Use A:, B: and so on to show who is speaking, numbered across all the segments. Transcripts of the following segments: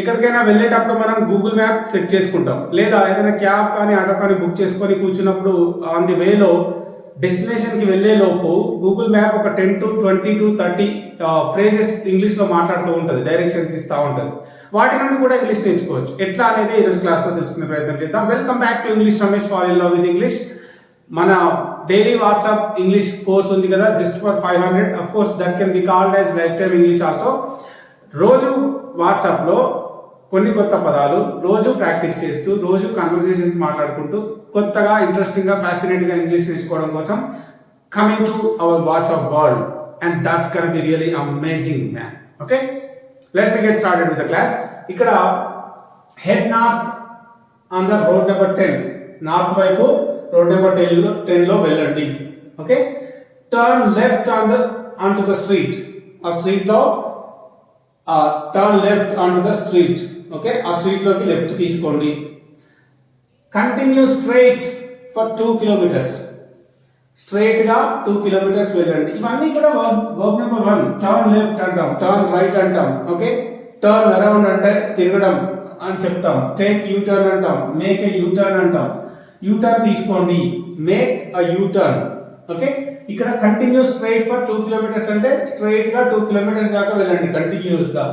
A: ఎక్కడికైనా వెళ్ళేటప్పుడు మనం గూగుల్ మ్యాప్ సెట్ చేసుకుంటాం. లేదా ఏదైనా క్యాబ్ కానీ ఆటో కానీ బుక్ చేసుకొని కూర్చున్నప్పుడు ఆన్ ది వేలో డెస్టినేషన్కి వెళ్ళేలోపు గూగుల్ మ్యాప్ ఒక ten to twenty to thirty phrases ఇంగ్లీష్లో మాట్లాడుతూ ఉంటుంది డైరెక్షన్స్ ఇస్తూ ఉంటుంది. వాటి నుండి కూడా ఇంగ్లీష్ నేర్చుకోవచ్చు. ఎట్లా అనేది ఈరోజు క్లాస్లో తెలుసుకునే ప్రయత్నం చేద్దాం. Welcome back to English Ramesh fall in love with English మన డైలీ వాట్సాప్ ఇంగ్లీష్ కోర్స్ ఉంది కదా just for five hundred of course that can be called as life time English also రోజు వాట్సాప్లో కొన్ని కొత్త పదాలు రోజు ప్రాక్టీస్ చేస్తూ రోజు కన్వర్సేషన్స్ మాట్లాడుకుంటూ కొత్తగా ఇంట్రెస్టింగ్గా ఫ్యాసినేటింగ్గా ఇంగ్లీష్ నేర్చుకోవడం కోసం coming to our WhatsApp world and that's can be really amazing man okay let me get started with the class ఇక్కడ head north on the road number ten north వైపు road number టెన్లో టెన్లో వెళ్ళండి. Okay turn left on the on to the street ఆ స్ట్రీట్లో turn left on to the street okay ఆ స్ట్రీట్లోకి left తీసుకోండి. Continue straight for two kilometres స్ట్రైట్గా టూ కిలోమీటర్స్ వెళ్ళండి. ఇవన్నీ కూడా work number one turn left అంటాం. టర్న్ రైట్ అంటాం. ఓకే టర్న్ అరౌండ్ అంటే తిరగడం అని చెప్తాం. టేక్ యూ టర్న్ అంటాం. మేక్ ఏ యూ టర్న్ అంటాం. యూ టర్న్ తీసుకోండి. Make a U turn okay ఇక్కడ continue straight for two kilometres అంటే స్ట్రైట్గా టూ కిలోమీటర్స్ దాకా వెళ్ళండి కంటిన్యూస్గా.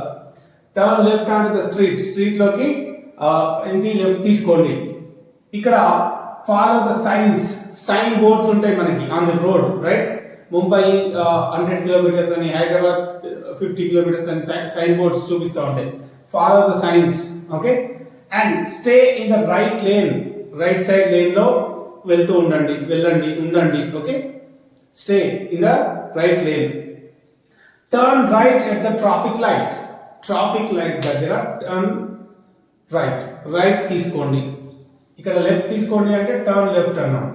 A: Turn left on the street స్ట్రీట్లోకి ఏంటి లెఫ్ట్ తీసుకోండి. ఇక్కడ follow the signs sign boards ఉంటాయి మనకి on the road right Mumbai hundred kilometres అని హైదరాబాద్ ఫిఫ్టీ కిలోమీటర్స్ అని సైన్ బోర్డ్స్ చూపిస్తూ ఉంటాయి. Follow the signs okay and stay in the right lane right side లేన్లో వెళ్తూ ఉండండి వెళ్ళండి ఉండండి okay stay in the right lane. Turn right at the traffic light traffic light దగ్గర turn right right తీసుకోండి. ఇక్కడ left తీసుకోండి అంటే టర్న్ లెఫ్ట్ అన్నాం.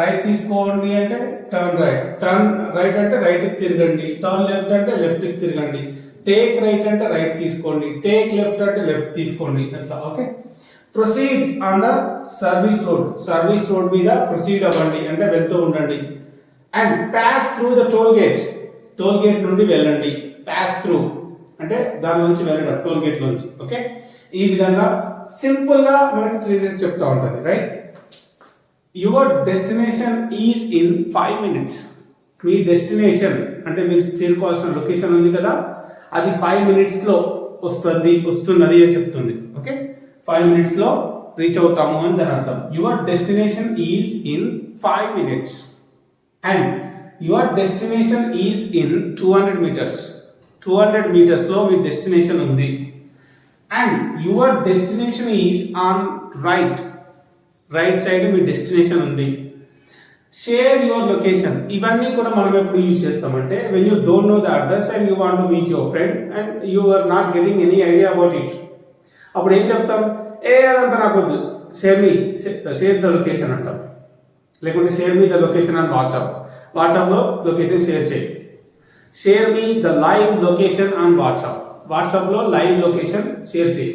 A: రైట్ తీసుకోండి అంటే టర్న్ రైట్ టర్న్ రైట్ అంటే రైట్కి తిరగండి. టర్న్ లెఫ్ట్ అంటే లెఫ్ట్కి తిరగండి. టేక్ రైట్ అంటే రైట్ తీసుకోండి. టేక్ లెఫ్ట్ అంటే లెఫ్ట్ తీసుకోండి. అట్లా okay proceed on the service road service road మీద ప్రొసీడ్ అవ్వండి. అంటే వెళ్తూ ఉండండి. And pass through the toll gate toll gate నుండి వెళ్ళండి. పాస్ త్రూ అంటే దాని నుంచి వెళ్ళడం టోల్ గేట్ నుంచి. ఓకే ఈ విధంగా సింపుల్గా మనకి ఫ్రేజెస్ చెప్తా ఉంటుంది right your destination is in five minutes me destination అంటే మీరు చేరుకోవాల్సిన లొకేషన్ ఉంది కదా అది ఫైవ్ మినిట్స్లో వస్తుంది వస్తున్నది అని చెప్తుంది. ఓకే ఫైవ్ మినిట్స్లో రీచ్ అవుతాము అని దాని అర్థం. Your destination is in five minutes and your destination is in two hundred metres two hundred మీటర్స్లో మీ డెస్టినేషన్ ఉంది. And your destination is on right right side me destination ఉంది. షేర్ యువర్ లొకేషన్ ఇవన్నీ కూడా మనం ఎప్పుడు యూజ్ చేస్తామంటే when you don't know the address and you want to meet your friend and you are not getting any idea about it అప్పుడు ఏం చెప్తాం? ఏ అదంతా నాకు వద్దు. Share me share the location అంటాం. లేకుంటే share me the location on WhatsApp వాట్సాప్లో location share చేయి. Share me the live location on WhatsApp వాట్సాప్లో లైవ్ లొకేషన్ షేర్ చేయి.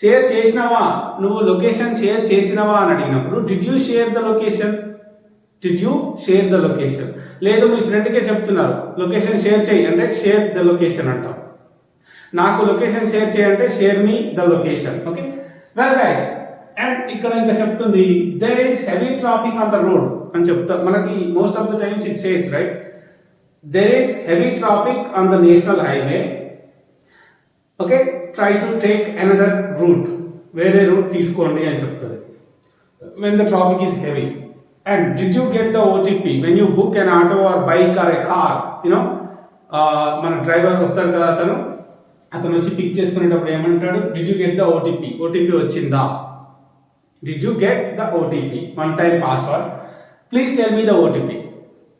A: షేర్ చేసినావా? నువ్వు లొకేషన్ షేర్ చేసినావా అని అడిగినప్పుడు did you share the location did you share the location లేదు మీ ఫ్రెండ్కే చెప్తున్నారు లొకేషన్ షేర్ చేయి. అంటే షేర్ ద లొకేషన్ అంటాం. నాకు లొకేషన్ షేర్ చేయంటే share me the location okay well guys and ఇక్కడ ఇంకా చెప్తుంది there is heavy traffic on the road అని చెప్తారు మనకి most of the times it says right there is heavy traffic on the national highway okay try to take another route వేరే route తీసుకోండి అని చెప్తుంది. When the traffic is heavy and did you get the OTP when you book an auto or bike or a car you know మన driver వస్తాడు కదా అతను. అతను వచ్చి పిక్ చేసుకునేటప్పుడు ఏమంటాడు? Did you get the OTP OTP వచ్చిందా? Did you get the OTP one time password please tell me the OTP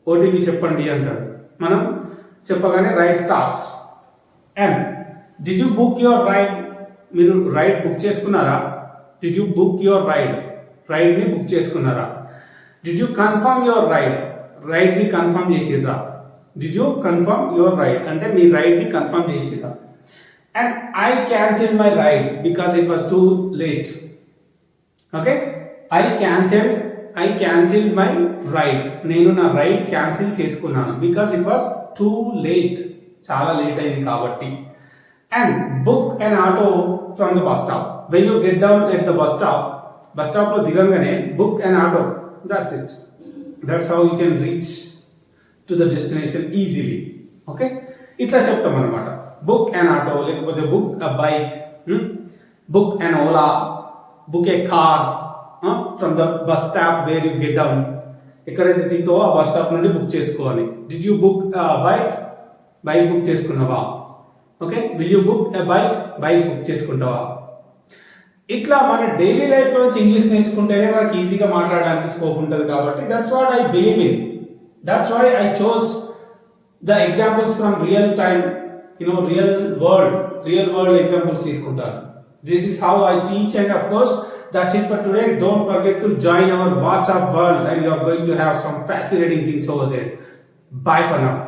A: OTP చెప్పండి అంటాడు. మనం చెప్పగానే right starts and did you book your ride మీరు రైడ్ బుక్ చేసుకున్నారా? Did you book your ride రైడ్ని book చేసుకున్నారా? Did you confirm your ride రైడ్ని confirm చేసిర్రా? Did you confirm your ride అంటే మీ రైడ్ని కన్ఫర్మ్ చేసిర్రా? And I cancel my ride because it was too late okay I cancel I cancel my ride నేను నా ride cancel చేసుకున్నాను. Because it was too late చాలా late అయింది కాబట్టి. And book and auto from the bus stop when you get down at the bus stop bus స్టాప్లో దిగంగానే book and auto that's it that's how you can reach to the destination easily okay ఇట్లా చెప్తాం అనమాట book and auto లేకపోతే book a bike book and Ola book a car from the bus stop where you get down. ఎక్కడైతే దిగుతావో ఆ bus stop నుండి book చేసుకోవాలి. Did you book bike bike book చేసుకున్నావా? Okay will you book a bike bike book చేసుకుంటావా? ఇట్లా మన daily life నుంచి ఇంగ్లీష్ నేర్చుకుంటేనే మనకి ఈజీగా మాట్లాడడానికి స్కోప్ ఉంటుంది కాబట్టి that's what I believe in that's why I chose the examples from real time you know real world real world examples తీసుకుంటాను. This is how I teach and of course that's it for today. Don't forget to join our WhatsApp world and you're going to have some fascinating things over there. Bye for now.